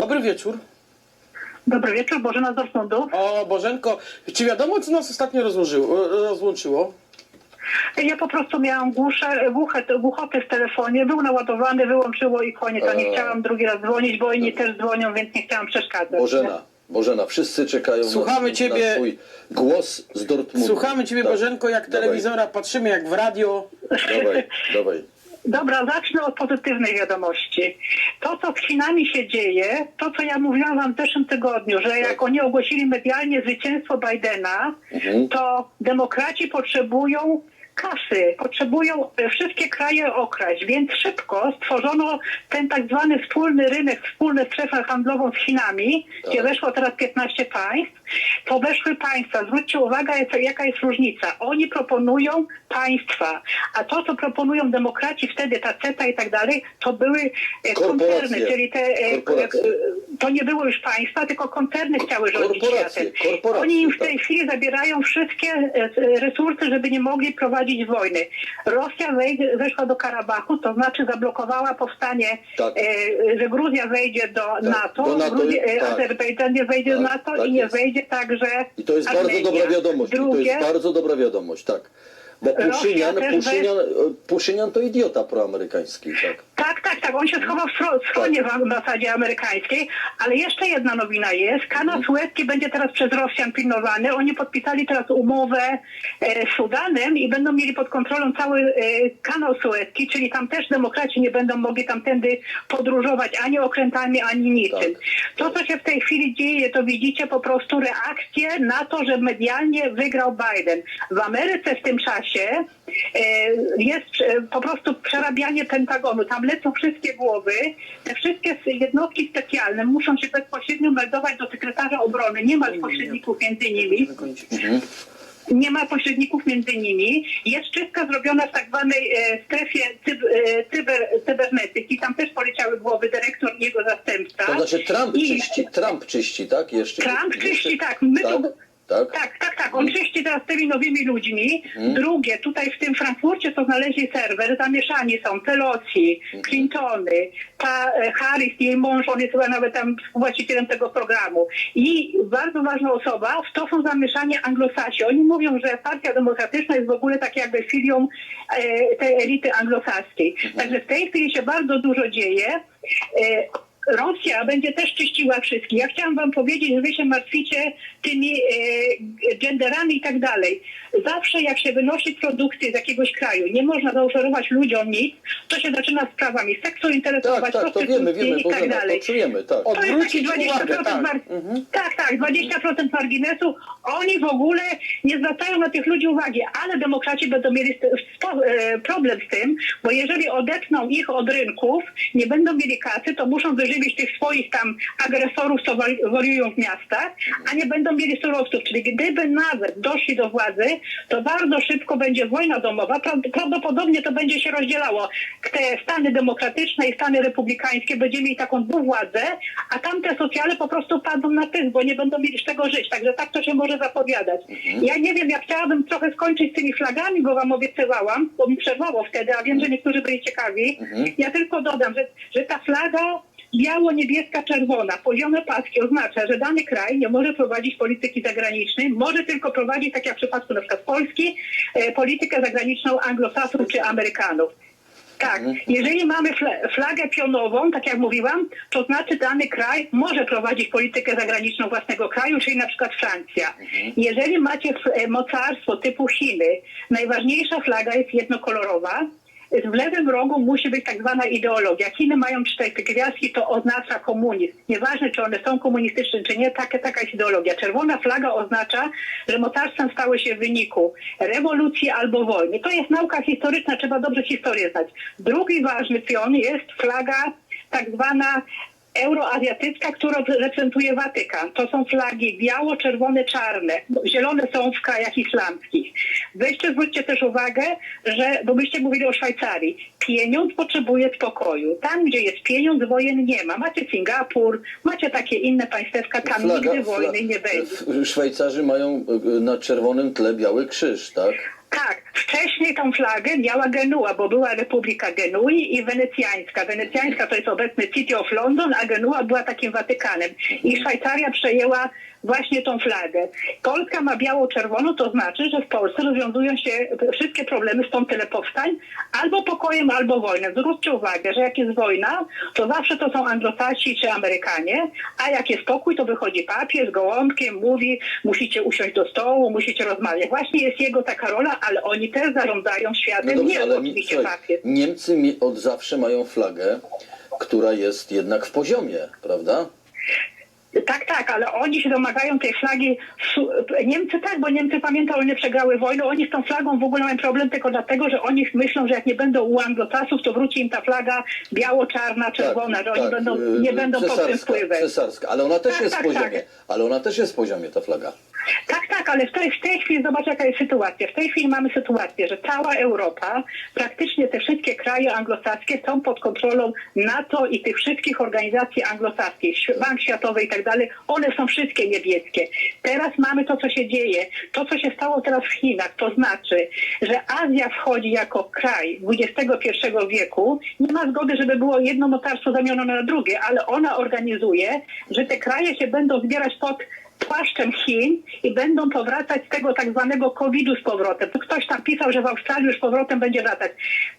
Dobry wieczór. Dobry wieczór, Bożena z Dortmundu. O, Bożenko, czy wiadomo, co nas ostatnio rozłożyło, rozłączyło? Ja po prostu miałam głusze, głuche, głuchoty w telefonie, był naładowany, wyłączyło i koniec. A nie Eee. chciałam drugi raz dzwonić, bo inni też dzwonią, więc nie chciałam przeszkadzać. Bożena, Bożena, wszyscy czekają Słuchamy na, ciebie. na swój głos z Dortmundu. Słuchamy Ciebie, Tak. Bożenko, jak Dawaj, telewizora, patrzymy jak w radio. Dawaj, dawaj. Dobra, zacznę od pozytywnej wiadomości. To, co z Chinami się dzieje, to, co ja mówiłam wam w zeszłym tygodniu, że jak oni ogłosili medialnie zwycięstwo Bidena, Mhm. to demokraci potrzebują kasy, potrzebują e, wszystkie kraje okraść, więc szybko stworzono ten tak zwany wspólny rynek, wspólną strefę handlową z Chinami, Tak. gdzie weszło teraz 15 państw. To weszły państwa. Zwróćcie uwagę, jaka- jest różnica. Oni proponują państwa, a to, co proponują demokraci wtedy, ta CETA i tak dalej, to były e, koncerny, czyli te, e, to nie było już państwa, tylko koncerny chciały rządzić światem. Oni im w tak. tej chwili zabierają wszystkie resursy, żeby nie mogli prowadzić wojny. Rosja wejdzie, weszła do Karabachu, to znaczy zablokowała powstanie, Tak. e, że Gruzja wejdzie do NATO, do NATO, Gruzja, e, tak. Azerbejdżan nie wejdzie do Tak, NATO tak i nie jest. wejdzie także I to jest bardzo Armenia. dobra wiadomość. I to Drugie, jest bardzo dobra wiadomość, tak. Bo Rosja Puszynian, też Puszynian, Puszynian to idiota proamerykański, tak. Tak, tak, tak. On się schował w schro- schronie w ambasadzie amerykańskiej, ale jeszcze jedna nowina jest. Kanał Mhm. Suezki będzie teraz przez Rosjan pilnowany. Oni podpisali teraz umowę e, z Sudanem i będą mieli pod kontrolą cały e, kanał Suezki, czyli tam też demokraci nie będą mogli tamtędy podróżować ani okrętami, ani niczym. Tak. To, co się w tej chwili dzieje, to widzicie po prostu reakcję na to, że medialnie wygrał Biden. W Ameryce w tym czasie e, jest e, po prostu przerabianie Pentagonu. Tam lecą wszystkie głowy. Te wszystkie jednostki specjalne muszą się bezpośrednio meldować do sekretarza obrony. Nie ma pośredników między nimi Mhm. nie ma pośredników między nimi. Jest czystka zrobiona w tak zwanej e, strefie e, cyber, cybernetyki. Tam też poleciały głowy dyrektor i jego zastępca. To znaczy Trump I- czyści, Trump czyści, tak? Jeszcze. Trump jeszcze- czyści, tak. My tak, to- tak. Tak, tak, tak. On czyści teraz tymi nowymi ludźmi. Mhm. Drugie, tutaj w tym Frankfurcie to znaleźli serwer, zamieszani są Pelosi, Mhm. Clintony, ta e, Harris, jej mąż, on jest chyba nawet tam współwłaścicielem tego programu. I bardzo ważna osoba, w to są zamieszani anglosasi. Oni mówią, że Partia Demokratyczna jest w ogóle tak jakby filią e, tej elity anglosaskiej. Mhm. Także w tej chwili się bardzo dużo dzieje. E, Rosja będzie też czyściła wszystkich. Ja chciałam wam powiedzieć, że wy się martwicie tymi e, genderami i tak dalej. Zawsze jak się wynosi produkty z jakiegoś kraju, nie można zaoferować ludziom nic, to się zaczyna sprawami seksu Tak, interesować, tak, to wiemy, wiemy, i tak Bożena, to dalej. czujemy, tak. To jest taki Odwrócić 20% uwagę, tak. mar- Mhm. tak, tak, 20% marginesu. Oni w ogóle nie zwracają na tych ludzi uwagi, ale demokraci będą mieli e, problem z tym, bo jeżeli odetną ich od rynków, nie będą mieli kasy, to muszą wyżywić tych swoich tam agresorów, co wari- wariują w miastach, a nie będą mieli surowców. Czyli gdyby nawet doszli do władzy, to bardzo szybko będzie wojna domowa. Pra- Prawdopodobnie to będzie się rozdzielało. Te Stany demokratyczne i Stany republikańskie będziemy mieli taką dwuwładzę, a tamte socjale po prostu padną na pysk, bo nie będą mieli z czego żyć. Także tak to się może zapowiadać. Ja nie wiem, ja chciałabym trochę skończyć z tymi flagami, bo wam obiecywałam, bo mi przerwało wtedy, a wiem, że niektórzy byli ciekawi. Ja tylko dodam, że, że ta flaga biało-niebieska, czerwona, poziome paski oznacza, że dany kraj nie może prowadzić polityki zagranicznej, może tylko prowadzić, tak jak w przypadku na przykład Polski, e, politykę zagraniczną anglosasów czy Amerykanów. Tak, jeżeli mamy fla- flagę pionową, tak jak mówiłam, to znaczy dany kraj może prowadzić politykę zagraniczną własnego kraju, czyli na przykład Francja. Jeżeli macie e, mocarstwo typu Chiny, najważniejsza flaga jest jednokolorowa. W lewym rogu musi być tak zwana ideologia. Chiny mają cztery gwiazdki, to oznacza komunizm. Nieważne, czy one są komunistyczne, czy nie, taka, taka jest ideologia. Czerwona flaga oznacza, że mocarstwem stały się w wyniku rewolucji albo wojny. To jest nauka historyczna, trzeba dobrze historię znać. Drugi ważny pion jest flaga tak zwana euroazjatycka, która reprezentuje Watykan. To są flagi biało, czerwone, czarne. Zielone są w krajach islamskich. Weźcie, zwróćcie też uwagę, że, bo byście mówili o Szwajcarii, pieniądz potrzebuje spokoju. Tam, gdzie jest pieniądz, wojen nie ma. Macie Singapur, macie takie inne państewka, tam nigdy wojny nie będzie. Szwajcarzy mają e, na czerwonym tle biały krzyż, tak? Tak, wcześniej tą flagę miała Genua, bo była Republika Genui i Wenecjańska. Wenecjańska to jest obecny City of London, a Genua była takim Watykanem. I Szwajcaria przejęła właśnie tą flagę. Polska ma biało-czerwoną, to znaczy, że w Polsce rozwiązują się wszystkie problemy, stąd tyle powstań, albo pokojem, albo wojną. Zwróćcie uwagę, że jak jest wojna, to zawsze to są Anglosasi czy Amerykanie, a jak jest spokój, to wychodzi papier z gołąbkiem, mówi, musicie usiąść do stołu, musicie rozmawiać. Właśnie jest jego taka rola, ale oni też zarządzają No światem, dobrze, nie ale mi, słuchaj. Niemcy mi od zawsze mają flagę, która jest jednak w poziomie, prawda? Tak, tak, ale oni się domagają tej flagi. Niemcy tak, bo Niemcy pamiętają, one przegrały wojnę. Oni z tą flagą w ogóle mają problem tylko dlatego, że oni myślą, że jak nie będą u Anglosasów, to wróci im ta flaga biało-czarna, czerwona, że oni będą, y, nie będą pod tym wpływem. Cesarska, ale ona też Tak, jest w tak, poziomie. tak. Ale ona też jest w poziomie, ta flaga. Tak, tak, ale w tej, w tej chwili zobacz jaka jest sytuacja. W tej chwili mamy sytuację, że cała Europa, praktycznie te wszystkie kraje anglosaskie są pod kontrolą NATO i tych wszystkich organizacji anglosaskich, Bank Światowy i tak dalej. One są wszystkie niebieskie. Teraz mamy to, co się dzieje. To, co się stało teraz w Chinach, to znaczy, że Azja wchodzi jako kraj XXI wieku. Nie ma zgody, żeby było jedno mocarstwo zamienione na drugie, ale ona organizuje, że te kraje się będą zbierać pod płaszczem Chin i będą powracać z tego tak zwanego COVID-u z powrotem. Ktoś tam pisał, że w Australii już powrotem będzie wracać.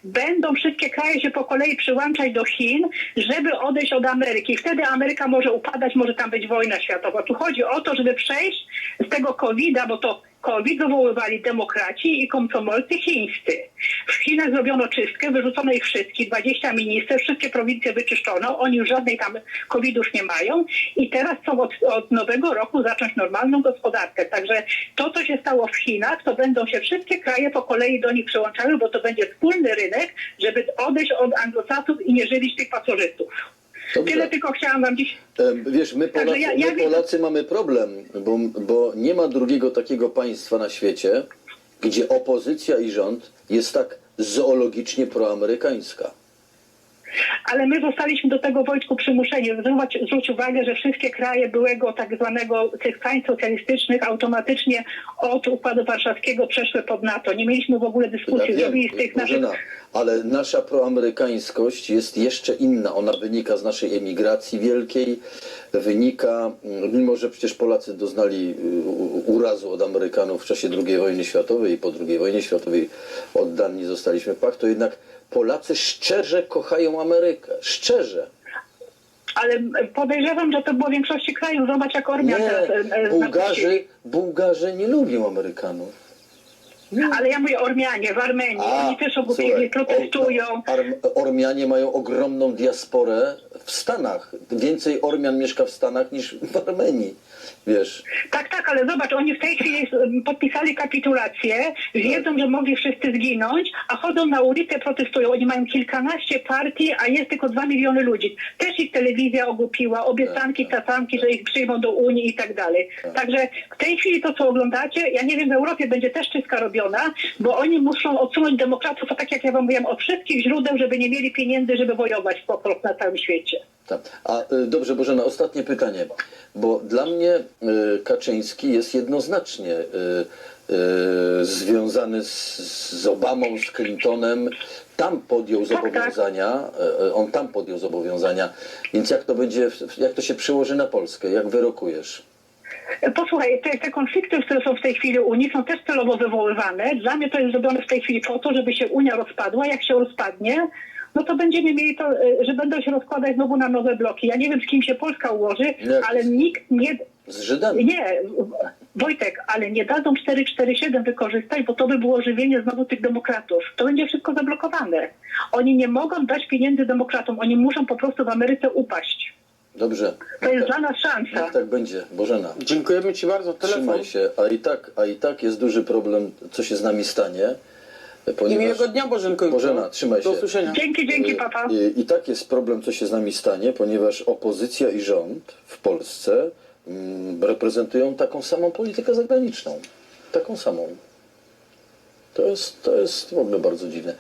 Będą wszystkie kraje się po kolei przyłączać do Chin, żeby odejść od Ameryki. Wtedy Ameryka może upadać, może tam być wojna światowa. Tu chodzi o to, żeby przejść z tego COVID-a, bo to COVID wywoływali demokraci i komsomolcy chińscy. W Chinach zrobiono czystkę, wyrzucono ich wszystkich, 20 minister, wszystkie prowincje wyczyszczono, oni już żadnej tam COVID już nie mają i teraz chcą od, od nowego roku zacząć normalną gospodarkę. Także to, co się stało w Chinach, to będą się wszystkie kraje po kolei do nich przyłączały, bo to będzie wspólny rynek, żeby odejść od anglosasów i nie żywić tych pasożytów. Dobrze. Tyle tylko chciałam wam dziś Em, Wiesz, my Polacy, ja- ja my wiem- Polacy mamy problem, bo, bo nie ma drugiego takiego państwa na świecie, gdzie opozycja i rząd jest tak zoologicznie proamerykańska. Ale my zostaliśmy do tego Wojtku przymuszeni. Zwróć, zwróć uwagę, że wszystkie kraje byłego tak zwanego tych państw socjalistycznych automatycznie od Układu Warszawskiego przeszły pod NATO. Nie mieliśmy w ogóle dyskusji. Ja wiem, z tych naszych... Bożena, ale nasza proamerykańskość jest jeszcze inna. Ona wynika z naszej emigracji wielkiej, wynika, mm, mimo że przecież Polacy doznali y, urazu od Amerykanów w czasie II wojny światowej i po II wojnie światowej oddani zostaliśmy w pach, to jednak Polacy szczerze kochają Amerykę. Szczerze. Ale podejrzewam, że to było w większości krajów. Zobacz, jak Ormian teraz... e, e, Nie. Bułgarzy, Bułgarzy nie lubią Amerykanów. Ale ja mówię Ormianie w Armenii. Oni też słuchaj, protestują. Ar- Ormianie mają ogromną diasporę w Stanach. Więcej Ormian mieszka w Stanach niż w Armenii. Wiesz, Tak, tak, ale zobacz, oni w tej chwili m, podpisali kapitulację, wiedzą, że mogli wszyscy zginąć, a chodzą na ulicę, protestują. Oni mają kilkanaście partii, a jest tylko dwa miliony ludzi. Też ich telewizja ogłupiła, obiecanki, Tak, tak. tatanki, że ich przyjmą do Unii i tak dalej. Także w tej chwili to, co oglądacie, ja nie wiem, w Europie będzie też czystka robiona, bo oni muszą odsunąć demokratów, to tak jak ja wam mówiłam, od wszystkich źródeł, żeby nie mieli pieniędzy, żeby wojować po prostu na całym świecie. tak. A y, dobrze, Bożena, ostatnie pytanie. Bo dla mnie y, Kaczyński jest jednoznacznie y, y, związany z, z Obamą, z Clintonem. Tam podjął tak. zobowiązania, y, y, on tam podjął zobowiązania. Więc jak to będzie, jak to się przełoży na Polskę? Jak wyrokujesz? Posłuchaj, te, te konflikty, które są w tej chwili Unii, są też celowo wywoływane. Dla mnie to jest zrobione w tej chwili po to, żeby się Unia rozpadła. Jak się rozpadnie, no to będziemy mieli to, e, że będą się rozkładać znowu na nowe bloki. Ja nie wiem, z kim się Polska ułoży, ale nikt nie... Z Żydami? Nie, Wojtek, ale nie dadzą 447 wykorzystać, bo to by było żywienie znowu tych demokratów. To będzie wszystko zablokowane. Oni nie mogą dać pieniędzy demokratom. Oni muszą po prostu w Ameryce upaść. Dobrze. To jest dla nas szansa. Niech tak będzie. Bożena. Dziękujemy Ci bardzo. Telefon. Trzymaj się, a i tak, a i tak jest duży problem, co się z nami stanie. I Ponieważ... miłego dnia Bożenko. jutro. Bożena, trzymaj Do się. usłyszenia. Dzięki, dzięki, papa. I, I tak jest problem, co się z nami stanie, ponieważ opozycja i rząd w Polsce mm, reprezentują taką samą politykę zagraniczną. Taką samą. To jest, to jest w ogóle bardzo dziwne.